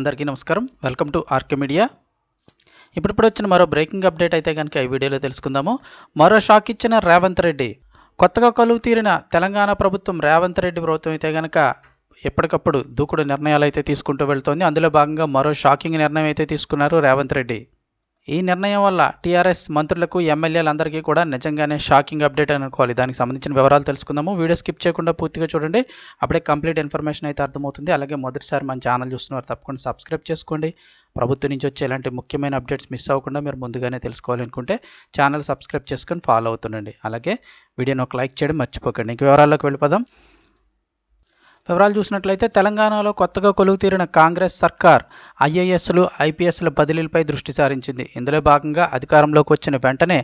అందరికీ నమస్కారం. Welcome to RK media ఇప్పుడిప్పుడు వచ్చిన మరో బ్రేకింగ్ అప్డేట్ అయితే కనుక ఈ వీడియోలో తెలుసుకుందాము. మరో షాక్ ఇచ్చిన రేవంత్ రెడ్డి. కొత్తగా కొలువు తీరిన తెలంగాణ ప్రభుత్వం రేవంత్ రెడ్డి ప్రభుత్వం అయితే కనుక ఎప్పటికప్పుడు దూకుడు నిర్ణయాలు అయితే తీసుకుంటూ వెళ్తోంది. అందులో భాగంగా మరో షాకింగ్ నిర్ణయం అయితే తీసుకున్నారు రేవంత్ రెడ్డి. ఈ నిర్ణయం వల్ల టీఆర్ఎస్ మంత్రులకు ఎమ్మెల్యేలందరికీ కూడా నిజంగానే షాకింగ్ అప్డేట్ అనుకోవాలి. దానికి సంబంధించిన వివరాలు తెలుసుకుందాము. వీడియో స్కిప్ చేయకుండా పూర్తిగా చూడండి. అప్పుడే కంప్లీట్ ఇన్ఫర్మేషన్ అయితే అర్థమవుతుంది. అలాగే మొదటిసారి మన ఛానల్ చూస్తున్నవారు తప్పకుండా సబ్స్క్రైబ్ చేసుకోండి. ప్రభుత్వం నుంచి వచ్చే ఇలాంటి ముఖ్యమైన అప్డేట్స్ మిస్ అవ్వకుండా మీరు ముందుగానే తెలుసుకోవాలనుకుంటే ఛానల్ సబ్స్క్రైబ్ చేసుకొని ఫాలో అవుతుండండి. అలాగే వీడియోని ఒక లైక్ చేయడం మర్చిపోకండి. ఇంక వివరాల్లోకి వెళ్ళిపోదాం. వివరాలు చూసినట్లయితే తెలంగాణలో కొత్తగా కొలువు తీరిన కాంగ్రెస్ సర్కార్ ఐఏఎస్లు ఐపీఎస్ల బదిలీలపై దృష్టి సారించింది. ఇందులో భాగంగా అధికారంలోకి వచ్చిన వెంటనే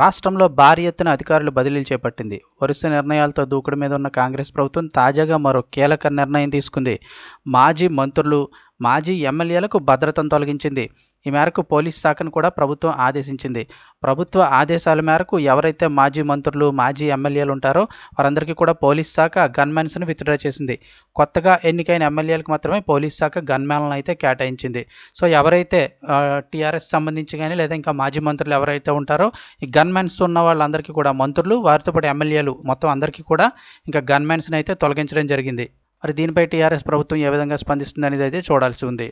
రాష్ట్రంలో భారీ ఎత్తున అధికారులు బదిలీలు చేపట్టింది. వరుస నిర్ణయాలతో దూకుడు మీద ఉన్న కాంగ్రెస్ ప్రభుత్వం తాజాగా మరో కీలక నిర్ణయం తీసుకుంది. మాజీ మంత్రులు మాజీ ఎమ్మెల్యేలకు భద్రతను తొలగించింది. ఈ మేరకు పోలీస్ శాఖను కూడా ప్రభుత్వం ఆదేశించింది. ప్రభుత్వ ఆదేశాల మేరకు ఎవరైతే మాజీ మంత్రులు మాజీ ఎమ్మెల్యేలు ఉంటారో వారందరికీ కూడా పోలీస్ శాఖ గన్మెన్స్ను విత్డ్రా చేసింది. కొత్తగా ఎన్నికైన ఎమ్మెల్యేలకు మాత్రమే పోలీస్ శాఖ గన్మెన్లను అయితే కేటాయించింది. సో ఎవరైతే టీఆర్ఎస్ సంబంధించి కానీ లేదా ఇంకా మాజీ మంత్రులు ఎవరైతే ఉంటారో ఈ గన్మెన్స్ ఉన్న వాళ్ళందరికీ కూడా మంత్రులు వారితో పాటు ఎమ్మెల్యేలు మొత్తం అందరికీ కూడా ఇంకా గన్మెన్స్ని అయితే తొలగించడం జరిగింది. మరి దీనిపై టీఆర్ఎస్ ప్రభుత్వం ఏ విధంగా స్పందిస్తుంది అనేది అయితే చూడాల్సి ఉంది.